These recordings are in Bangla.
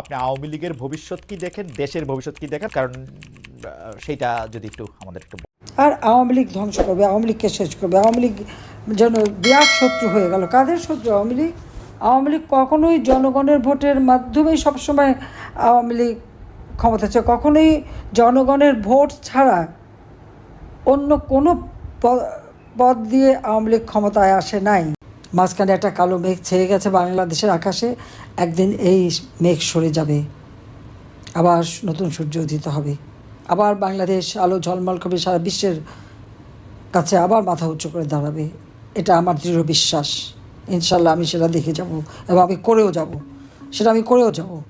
আপনি আওয়ামী লীগের ভবিষ্যৎ কি দেখেন, দেশের ভবিষ্যৎ কি দেখেন? কারণ সেটা যদি একটু আমাদের একটু আর আওয়ামী লীগ ধ্বংস করবে, আওয়ামী লীগকে শেষ করবে, আওয়ামী লীগ যেন বিরাট শত্রু হয়ে গেল। কাদের শত্রু আওয়ামী লীগ? আওয়ামী লীগ কখনোই জনগণের ভোটের মাধ্যমেই সবসময় আওয়ামী লীগ ক্ষমতা ছিল কখনোই জনগণের ভোট ছাড়া অন্য কোনো পদ দিয়ে আওয়ামী লীগ ক্ষমতায় আসে নাই। মাঝখানে একটা কালো মেঘ ছেয়ে গেছে বাংলাদেশের আকাশে। একদিন এই মেঘ সরে যাবে। আবার নতুন সূর্য উদিত হবে। আবার বাংলাদেশ আলো ঝলমল করবে, সারা বিশ্বের কাছে আবার মাথা উঁচু করে দাঁড়াবে। এটা আমার দৃঢ় বিশ্বাস। ইনশাল্লাহ আমি সেটা দেখে যাব এবং আমি করেও যাব। সেটা আমি করেও যাব।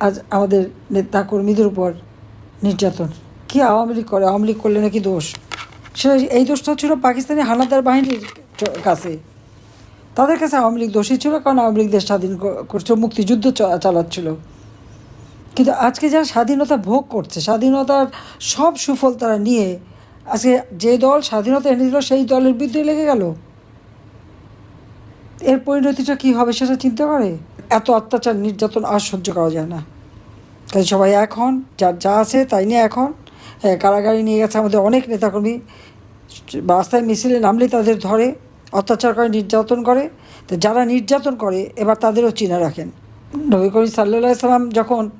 আজ আমাদের নেতা কর্মীদের উপর নির্যাতন। কি আওয়ামী লীগ করে? আওয়ামী লীগ করলে নাকি দোষ? সেটা এই দোষটা ছিল পাকিস্তানি হানাদার বাহিনীর কাছে। তাদের কাছে আওয়ামী লীগ দোষী ছিল, কারণ আওয়ামী লীগ দেশ স্বাধীন ক- করছিল মুক্তিযুদ্ধ চালাচ্ছিল। কিন্তু আজকে যারা স্বাধীনতা ভোগ করছে, স্বাধীনতার সব সুফল তারা নিয়ে আজকে যে দল স্বাধীনতা এনে দিল, সেই দলের বিরুদ্ধে লেগে গেল। এর পরিণতিটা কী হবে সেটা চিন্তা করে এত অত্যাচার, নির্যাতন আর সহ্য করা যায় না। তাই সবাই এখন যা যা আছে তাই নিয়ে এখন কারাগারে নিয়ে গেছে আমাদের অনেক নেতাকর্মী, রাস্তায় মিছিলে নামলেই তাদের ধরে। অত্যাচার করে, নির্যাতন করে। তো যারা নির্যাতন করে, এবার তাদেরও চিনে রাখেন। নবী করিম সাল্লা সাল্লাম যখন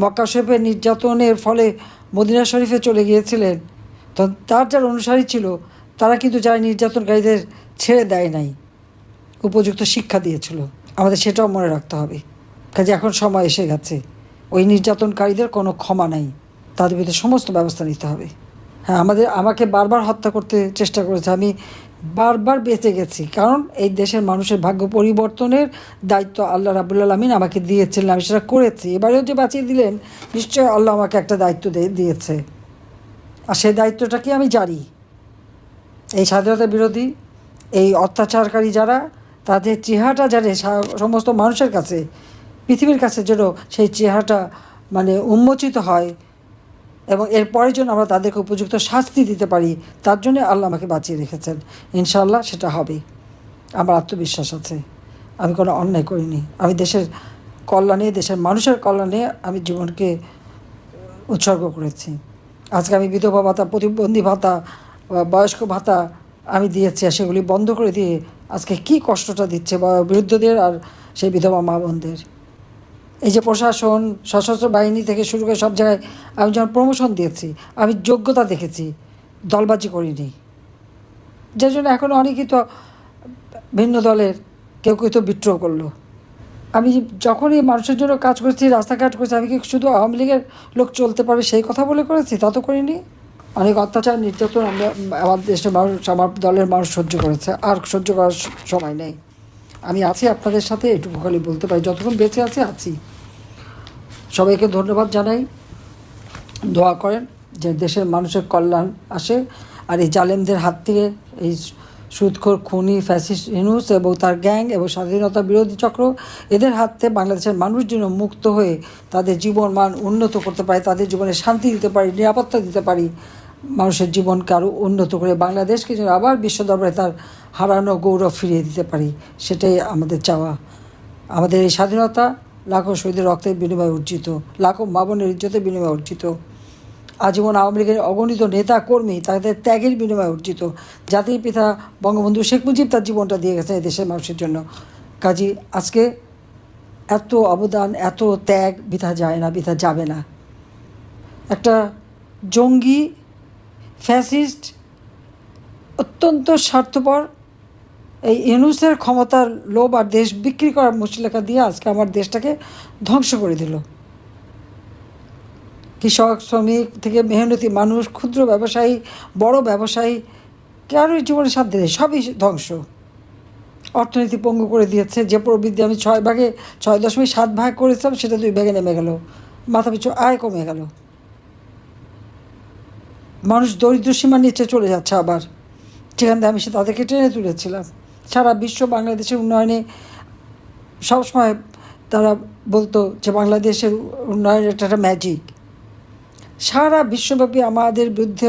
মক্কা শরীফের নির্যাতনের ফলে মদিনা শরীফে চলে গিয়েছিলেন তখন তার যারা অনুসারী ছিল, তারা কিন্তু যারা নির্যাতনকারীদের ছেড়ে দেয় নাই, উপযুক্ত শিক্ষা দিয়েছিল। আমাদের সেটাও মনে রাখতে হবে। কাজে এখন সময় এসে গেছে। ওই নির্যাতনকারীদের কোনো ক্ষমা নাই। তাদের বিরুদ্ধে সমস্ত ব্যবস্থা নিতে হবে। হ্যাঁ আমাদের, আমাকে বারবার হত্যা করতে চেষ্টা করেছে। আমি বারবার বেঁচে গেছি। কারণ এই দেশের মানুষের ভাগ্য পরিবর্তনের দায়িত্ব আল্লাহ রাবুল আলমিন আমাকে দিয়েছিলেন, আমি সেটা করেছি। এবারেও যে বাঁচিয়ে দিলেন, নিশ্চয়ই আল্লাহ আমাকে একটা দায়িত্ব দিয়ে- দিয়েছে। আর সেই দায়িত্বটা কি আমি জানি? এই স্বাধীনতা বিরোধী, এই অত্যাচারকারী যারা, তাদের চেহারাটা জানে সমস্ত মানুষের কাছে, পৃথিবীর কাছে যেন সেই চেহারাটা মানে উন্মোচিত হয়। এবং এরপরে যেন আমরা তাদেরকে উপযুক্ত শাস্তি দিতে পারি, তার জন্য আল্লাহ আমাকে বাঁচিয়ে রেখেছেন। ইনশাল্লাহ সেটা হবে। আমার আত্মবিশ্বাস আছে। আমি কোনো অন্যায় করিনি। আমি দেশের কল্যাণে, দেশের মানুষের কল্যাণে আমি জীবনকে উৎসর্গ করেছি। আজকে আমি বিধবা ভাতা, প্রতিবন্ধী ভাতা বয়স্ক ভাতা আমি দিয়েছি সেগুলি বন্ধ করে দিয়ে আজকে কি কষ্টটা দিচ্ছে বা বিরুদ্ধদের আর সেই বিধবা মা বোনদের? এই যে প্রশাসন, সশস্ত্র বাহিনী থেকে শুরু করে সব জায়গায় আমি যখন প্রমোশন দিয়েছি, আমি যোগ্যতা দেখেছি, দলবাজি করিনি। যার জন্য এখন অনেকেই তো ভিন্ন দলের, কেউ কেউ তো বিদ্রোহ করল। আমি যখনই মানুষের জন্য কাজ করছি, রাস্তাঘাট করছি, আমি কি শুধু আওয়ামী লীগের লোক চলতে পারবে সেই কথা বলে করেছি? তা তো করিনি। অনেক অত্যাচার, নির্যাতন আমরা আমার দেশের মানুষ, আমার দলের মানুষ সহ্য করেছে, আর সহ্য করার সময় নেই। আমি আছি আপনাদের সাথে, এটুকু খালি বলতে পারি। যতক্ষণ বেঁচে আছি আছি। সবাইকে ধন্যবাদ জানাই। দোয়া করেন যে দেশের মানুষের কল্যাণ আসে। আর এই জালেমদের হাত থেকে এই সুদখোর খুনি, ফ্যাসিস্ট হিনুস এবং তার গ্যাং এবং স্বাধীনতা বিরোধী চক্র, এদের হাত বাংলাদেশের মানুষ যেন মুক্ত হয়ে তাদের জীবন মান উন্নত করতে পারে, তাদের জীবনে শান্তি দিতে পারি, নিরাপত্তা দিতে পারি, মানুষের জীবনকে আরও উন্নত করে বাংলাদেশকে যেন আবার বিশ্ব দরবারে তার হারানো গৌরব ফিরিয়ে দিতে পারি, সেটাই আমাদের চাওয়া। আমাদের এই স্বাধীনতা লাখো শহীদের রক্তের বিনিময়ে অর্জিত লাখো মাবনের ইজ্জতের বিনিময়ে অর্জিত আজীবন আওয়ামী লীগের অগণিত নেতা কর্মী তাদের ত্যাগের বিনিময়ে অর্জিত জাতির পিতা বঙ্গবন্ধু শেখ মুজিব তার জীবনটা দিয়ে গেছেন দেশের মানুষের জন্য। কাজী, আজকে এত অবদান, এত ত্যাগ বৃথা যায় না বৃথা যাবে না। একটা জঙ্গি ফ্যাসিস্ট অত্যন্ত স্বার্থপর এই ইউনুসের ক্ষমতার লোভ আর দেশ বিক্রি করার মুচলেখা দিয়ে আজকে আমার দেশটাকে ধ্বংস করে দিল। কৃষক, শ্রমিক থেকে মেহনতি মানুষ, ক্ষুদ্র ব্যবসায়ী, বড় ব্যবসায়ী কারোর জীবনে সাথ দেয় সবই ধ্বংস। অর্থনীতি পঙ্গু করে দিয়েছে, যে প্রবৃদ্ধি আমি ছয় ভাগে, ছয় দশমিক সাত ভাগ করেছিলাম, সেটা দুই ভাগে নেমে গেল। মাথা পিছু আয় কমে গেল। মানুষ দরিদ্র সীমার নিচে চলে যাচ্ছে আবার। যেখান থেকে আমি সে তাদেরকে টেনে তুলেছিলাম। সারা বিশ্ব বাংলাদেশের উন্নয়নে সবসময় তারা বলতো যে বাংলাদেশের উন্নয়নের এটা একটা ম্যাজিক সারা বিশ্বব্যাপী আমাদের বিরুদ্ধে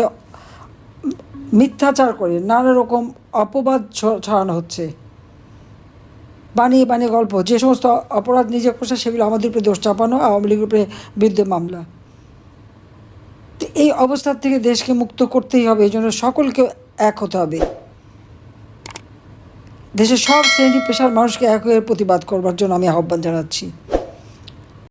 মিথ্যাচার করে নানা রকম অপবাদ ছড়ানো হচ্ছে। বানিয়ে বানিয়ে গল্প, যে সমস্ত অপরাধ নিজে করছে সেগুলো আমাদের উপরে দোষ চাপানো, আওয়ামী লীগের উপরে বিরুদ্ধে মামলা। এই অবস্থার থেকে দেশকে মুক্ত করতেই হবে এই জন্য সকলকে এক হতে হবে। দেশের সব শ্রেণি পেশার মানুষকে একের প্রতিবাদ করবার জন্য আমি আহ্বান জানাচ্ছি।